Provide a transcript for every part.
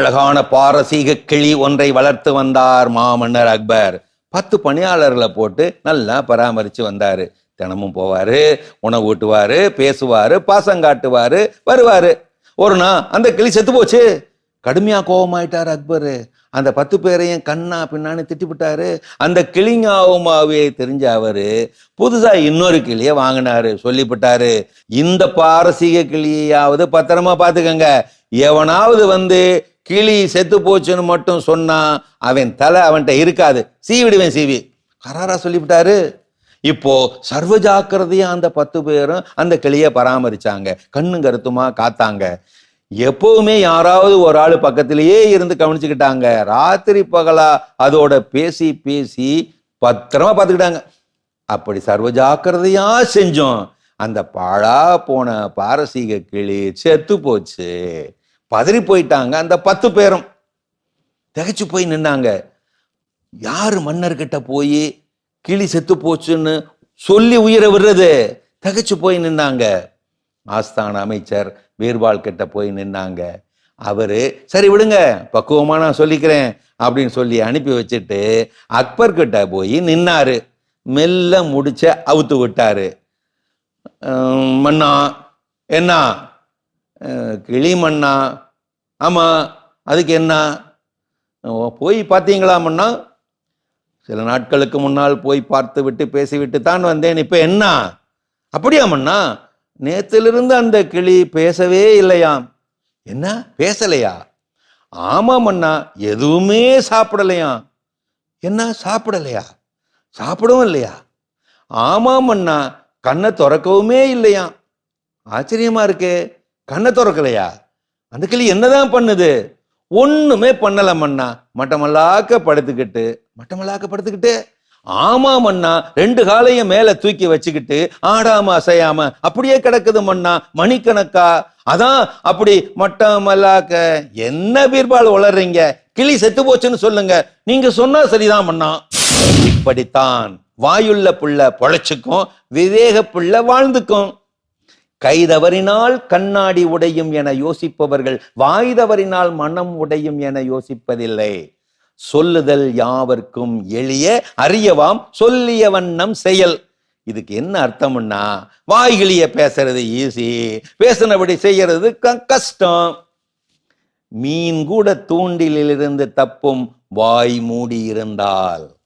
அழகான பாரசீக கிளி ஒன்றை வளர்த்து வந்தார் மாமன்னர் அக்பர். பத்து பணியாளர்களை போட்டு நல்லா பராமரித்து வந்தார். தினமும் போவார் உணவு ஊட்டுவாரு பேசுவாரு பாசம் காட்டுவாரு வருவாரு. ஒரு நாள் அந்த கிளி செத்து போச்சு. கடுமையாக கோபமாயிட்டார் அக்பர். அந்த பத்து பேரையும் கண்ணா பின்னான்னு திட்டிவிட்டாரு. அந்த கிளிங்காவுமாவே தெரிஞ்ச அவரு புதுசா இன்னொரு கிளியை வாங்கினாரு. சொல்லிவிட்டாரு இந்த பாரசீக கிளியாவது பத்திரமா பார்த்துக்கங்க. எவனாவது வந்து கிளி செத்து போச்சுன்னு மட்டும் சொன்னால் அவன் தலை அவன்கிட்ட இருக்காது. சீவிடுவேன் சீவி. கராரா சொல்லிவிட்டாரு. இப்போ சர்வ ஜாக்கிரதையா அந்த பத்து பேரும் அந்த கிளியை பராமரிச்சாங்க. கண்ணும் கருத்துமா காத்தாங்க. எப்பவுமே யாராவது ஒரு ஆள் பக்கத்திலேயே இருந்து கவனிச்சுக்கிட்டாங்க. ராத்திரி பகலா அதோட பேசி பேசி பத்திரமா பார்த்துக்கிட்டாங்க. அப்படி சர்வ ஜாக்கிரதையா செஞ்சோம். அந்த பாழா போன பாரசீக கிளி செத்து போச்சு. பதறி போயிட்டாங்க அந்த பத்து பேரும் திகைச்சு போய் நின்னாங்க. யார் மன்னர்கிட்ட போய் கிளி செத்து போச்சுன்னு சொல்லி உயிரை விடுறது? திகைச்சு போய் நின்னாங்க. ஆஸ்தான அமைச்சர் வீர்பால் கிட்ட போய் நின்னாங்க. அவரு சரி விடுங்க பக்குவமா நான் சொல்லிக்கிறேன் அப்படின்னு சொல்லி அனுப்பி வச்சுட்டு அக்பர் கிட்ட போய் நின்னாரு. மெல்ல முடிச்ச அவுத்து விட்டாரு. மன்னா என்ன? கிளிமண்ணா? கிளி அதுக்கு என்ன? போய் பார்த்தீங்களாமண்ணா சில நாட்களுக்கு முன்னால் போய் பார்த்து விட்டு பேசிவிட்டு தான் வந்தேன். இப்போ என்ன? அப்படியா மன்னா நேத்திலிருந்து அந்த கிளி பேசவே இல்லையாம். என்ன? பேசலையா? ஆமாம் மண்ணா எதுவுமே சாப்பிடலையாம். என்ன? சாப்பிடலையா? சாப்பிடவும் இல்லையா? ஆமாம் மண்ணா கண்ணை திறக்கவுமே இல்லையாம். ஆச்சரியமா இருக்கே. கண்ணை திறக்கலையா? அந்த கிளி என்னதான் பண்ணுது? ஒண்ணுமே பண்ணல மண்ணா மட்டமல்லாக்க படுத்துக்கிட்டு மட்டமல்லாக்க படுத்துக்கிட்டு ஆமாம் மண்ணா ரெண்டு காலையும் மேல தூக்கி வச்சுக்கிட்டு ஆடாம அசையாம அப்படியே கிடக்குது மண்ணா மணிக்கணக்கா. அதான் அப்படி மட்டமல்லாக்க. என்ன பீர்பால் உளறீங்க? கிளி செத்து போச்சுன்னு சொல்லுங்க. நீங்க சொன்னா சரிதான் மண்ணா இப்படித்தான் வாயுள்ள புள்ள பொழைச்சுக்கும் விவேக புள்ள வாழ்ந்துக்கும். கைதவறினால் கண்ணாடி உடையும் என யோசிப்பவர்கள் வாய் தவறினால் மனம் உடையும் என யோசிப்பதில்லை. சொல்லுதல் யாவர்க்கும் எளிய அறியவாம் சொல்லிய வண்ணம் செயல். இதுக்கு என்ன அர்த்தம்னா வாய்கிளிய பேசுறது ஈஸி பேசினபடி செய்யறது க- கஷ்டம். மீன் கூட தூண்டிலிருந்து தப்பும் வாய் மூடி இருந்தால்.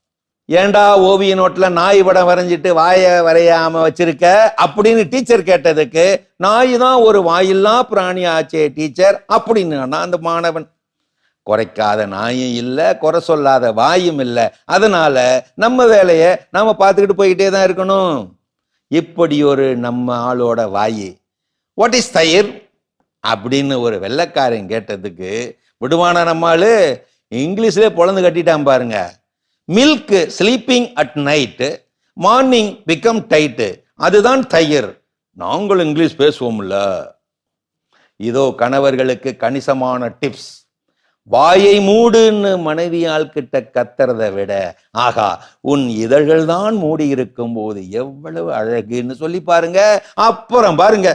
ஏன்டா ஓவிய நோட்டில் நாய் படம் வரைஞ்சிட்டு வாயை வரையாம வச்சிருக்க அப்படின்னு டீச்சர் கேட்டதுக்கு நாய் தான் ஒரு வாயில்லா பிராணி ஆச்சே டீச்சர் அப்படின்னு அந்த மாணவன். குறைக்காத நாயும் இல்லை குறை சொல்லாத வாயும் இல்லை. அதனால நம்ம வேலையை நாம் பார்த்துக்கிட்டு போய்கிட்டே தான் இருக்கணும். இப்படி ஒரு நம்ம ஆளோட வாய். வாட் இஸ் தயிர்? அப்படின்னு ஒரு வெள்ளைக்காரன் கேட்டதுக்கு விடுவானா நம்ம இங்கிலீஷ்லேயே பொழந்து கட்டிட்டான் பாருங்கள் milk sleeping at night morning become tight அதுதான் தயிர். நாங்களும் இங்கிலீஷ் பேசுவோம்ல. இதோ கணவர்களுக்கு கணிசமான டிப்ஸ் வாயை மூடுன்னு மனைவியால் கிட்ட கத்துறதை விட ஆகா உன் இதழ்கள் தான் மூடி இருக்கும் போது எவ்வளவு அழகுன்னு சொல்லி பாருங்க. அப்புறம் பாருங்க.